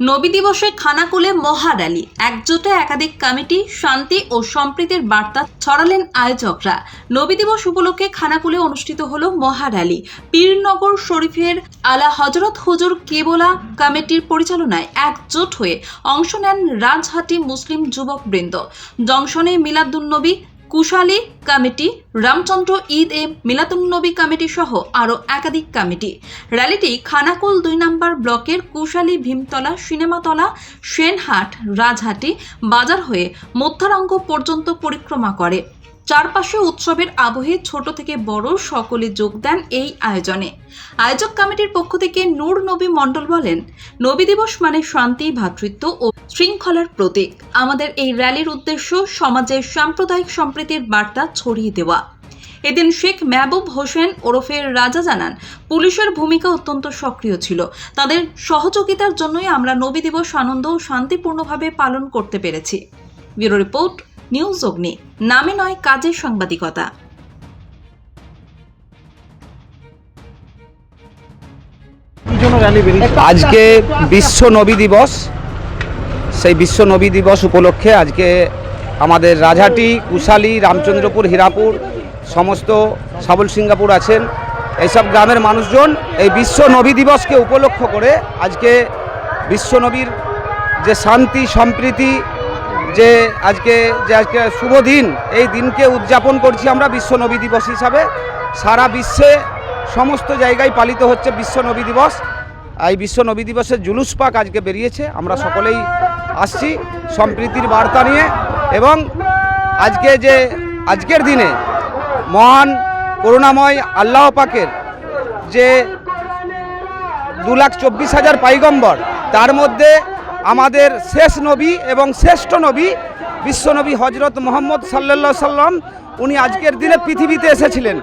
নবী দিবসে খানাকুলে মহারালি একজোটে একাধিক কমিটি, শান্তি ও সম্প্রীতির বার্তা ছড়ালেন আয়োজকরা। নবী দিবস উপলক্ষে খানাকুলে অনুষ্ঠিত হল মহারালি পীরনগর শরীফের আলা হজরত হুজুর কেবলা কমিটির পরিচালনায় একজোট হয়ে অংশ নেন রাজহাটি মুসলিম যুবক বৃন্দ জংশনে মিলাদুন্নবী কুশালী কমিটি, রামচন্দ্র ঈদ এ মিলাতুন্নবী কমিটি সহ আরও একাধিক কমিটি। র্যালিটি খানাকুল দুই নম্বর ব্লকের কুশালী ভীমতলা সিনেমাতলা, সেনহাট, রাজহাটি বাজার হয়ে মধ্যারঙ্গ পর্যন্ত পরিক্রমা করে। চারপাশে উৎসবের আবহে ছোট থেকে বড় সকলে যোগ দেন এই আয়োজনে। আয়োজক কমিটির পক্ষ থেকে নূর নবী মণ্ডল বলেন, নবী দিবস মানে শান্তি ভ্রাতৃত্ব ও শৃঙ্খলার প্রতীক। আমাদের এই র্যালির উদ্দেশ্য সমাজের সাম্প্রদায়িক সম্প্রীতির বার্তা ছড়িয়ে দেওয়া। এদিন শেখ মেহবুব হোসেন ওরফের রাজা জানান, পুলিশের ভূমিকা অত্যন্ত সক্রিয় ছিল। তাদের সহযোগিতার জন্যই আমরা নবী দিবস আনন্দ ও শান্তিপূর্ণভাবে পালন করতে পেরেছি। ব্যুরো রিপোর্ট নিউজ অগ্নি, নামে নয় কাজের সাংবাদিকতা। আজকে বিশ্ব নবী দিবস। সেই বিশ্ব নবী দিবস উপলক্ষে আজকে আমাদের রাজহাটি কুশালী, রামচন্দ্রপুর, হীরাপুর, সমস্ত সাবল সিঙ্গাপুর আছেন। এইসব গ্রামের মানুষজন এই বিশ্ব নবী দিবসকে উপলক্ষ করে আজকে বিশ্ব নবীর যে শান্তি, সম্প্রীতি যে আজকে যে আজকে শুভ দিন, এই দিনকে উদযাপন করছি আমরা বিশ্ব নবী দিবস হিসাবে। সারা বিশ্বে সমস্ত জায়গায় পালিত হচ্ছে বিশ্ব নবী দিবস। এই বিশ্ব নবী দিবসের জুলুস পাক আজকে বেরিয়েছে। আমরা সকলেই আসছি সম্প্রীতির বার্তা নিয়ে এবং আজকে যে, আজকের দিনে মহান করুণাময় আল্লাহ পাকের যে দু লাখ চব্বিশ হাজার পাইগম্বর, তার মধ্যে আমাদের শেষ নবী এবং শ্রেষ্ঠ নবী বিশ্বনবী হজরত মোহাম্মদ সাল্লা সাল্লাম উনি আজকের দিনে পৃথিবীতে এসেছিলেন।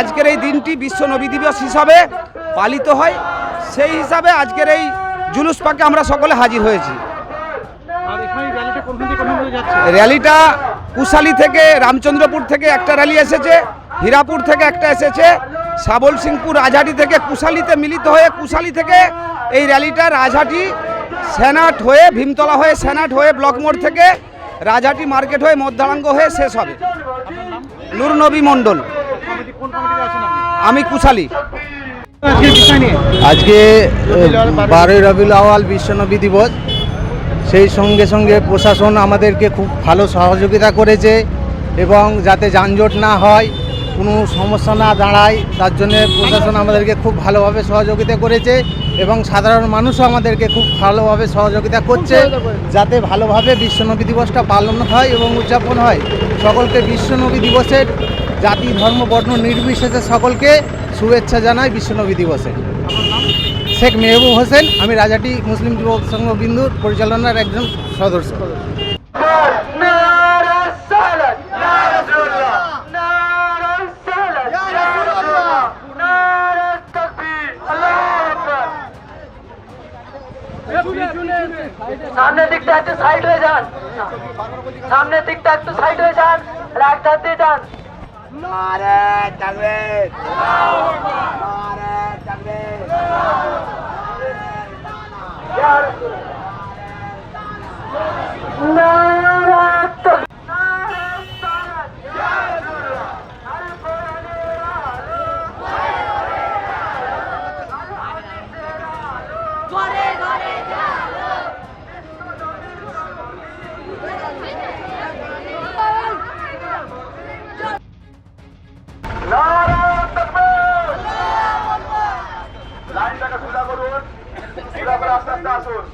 আজকের এই দিনটি বিশ্ব নবী দিবস হিসাবে পালিত হয়। সেই হিসাবে আজকের এই জুলুস পাকে আমরা সকলে হাজির হয়েছি। র্যালিটা কুশালী থেকে রামচন্দ্রপুর থেকে একটা র্যালি এসেছে হীরাপুর থেকে একটা এসেছে সাবল সিংপুর রাজহাটি থেকে কুশালিতে মিলিত হয়ে কুশালি থেকে এই র্যালিটা রাজহাটি সেনাট হয়ে, ভীমতলা হয়ে, সেনাট হয়ে, ব্লক মোড় থেকে রাজহাটি মার্কেট হয়ে মধ্যাঙ্গ হয়ে শেষ হবে। নূর নবী আমি কুশালী। আজকে বারোই রবিউল আওয়াল বিশ্বনবী দিবস। সেই সঙ্গে সঙ্গে প্রশাসন আমাদেরকে খুব ভালো সহযোগিতা করেছে এবং যাতে যানজট না হয় কোনো সমস্যা না দাঁড়ায় তার জন্য প্রশাসন আমাদেরকে খুব ভালোভাবে সহযোগিতা করেছে এবং সাধারণ মানুষও আমাদেরকে খুব ভালোভাবে সহযোগিতা করছে যাতে ভালোভাবে বিশ্বনবী দিবসটা পালন হয় এবং উদযাপন হয়। সকলকে বিশ্বনবী দিবসের জাতি ধর্ম বর্ণ নির্বিশেষে সকলকে শুভেচ্ছা জানায় বিশ্বনবী দিবসের শেখ মেহবুব হোসেন আমি রাজাটি মুসলিম যুবক সংঘ বিন্দুর পরিচালনার একজন সদস্য। সামনের দিকটা একটু সাইড হয়ে যান। সামনের দিকটা একটু সাইড হয়ে যান। রাখ ধার দিয়ে যান। নারে लाईन टाका तुझा करून तुला पण असतात असून